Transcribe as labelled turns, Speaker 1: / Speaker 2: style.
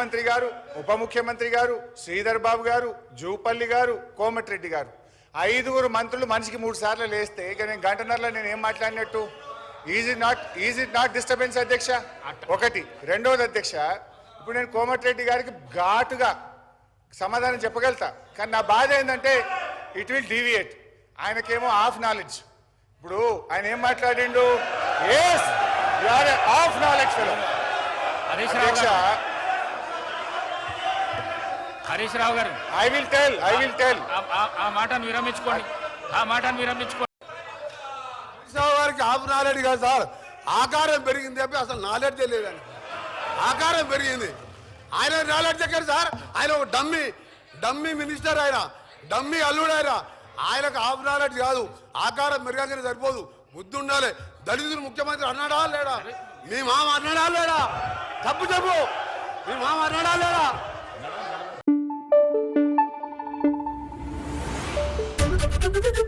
Speaker 1: మంత్రి గారు ఉప ముఖ్యమంత్రి గారు శ్రీధర్ బాబు గారు జూపల్లి గారు కోమటిరెడ్డి గారు. ఐదుగురు మంత్రులు మనిషికి మూడు సార్లు లేస్తే ఇక నేను గంటన్నరలో నేను ఏం మాట్లాడినట్టు? Easy not easy not disturbance అధ్యక్ష? ఒకటి. రెండవది అధ్యక్ష ఇప్పుడు నేను కోమటిరెడ్డి గారికి ఘాటుగా సమాధానం చెప్పగలుగుతా. కానీ నా బాధ ఏంటంటే ఇట్ విల్ డీవియేట్ ఆయనకేమో హాఫ్ నాలెడ్జ్ ఇప్పుడు ఆయన ఏం మాట్లాడిండు? ఎస్ హాఫ్ నాలెడ్జ్ ఫెలో అధ్యక్ష
Speaker 2: హరీష్ రావు గారు.
Speaker 1: I will tell I will tell
Speaker 2: ఆ- మాటను విరమించుకోండి. ఆ మాటను విరమించుకోండి.
Speaker 3: రావు గారికి హాఫ్ నాలెడ్జ్ కాదు సార్. ఆకారం పెరిగింది చెప్పి అసలు నాలెడ్జ్ లేదండి. ఆకారం పెరిగింది. ఆయన నాలెడ్జ్ ఎక్కడ సార్? ఆయన ఒక డమ్మి డమ్మి మినిస్టర్ ఆయన డమ్మి అల్లుడు ఆయన. ఆయనకు హాఫ్ నాలెడ్జ్ కాదు. ఆకారం పెరగానే సరిపోదు. బుద్ధి ఉండాలి. దళితులు ముఖ్యమంత్రి అన్నాడా లేడా మీ మామ అన్నాడా లేడా తప్పు చెప్పు. మీ మామ అన్నాడా లేడా Thank you.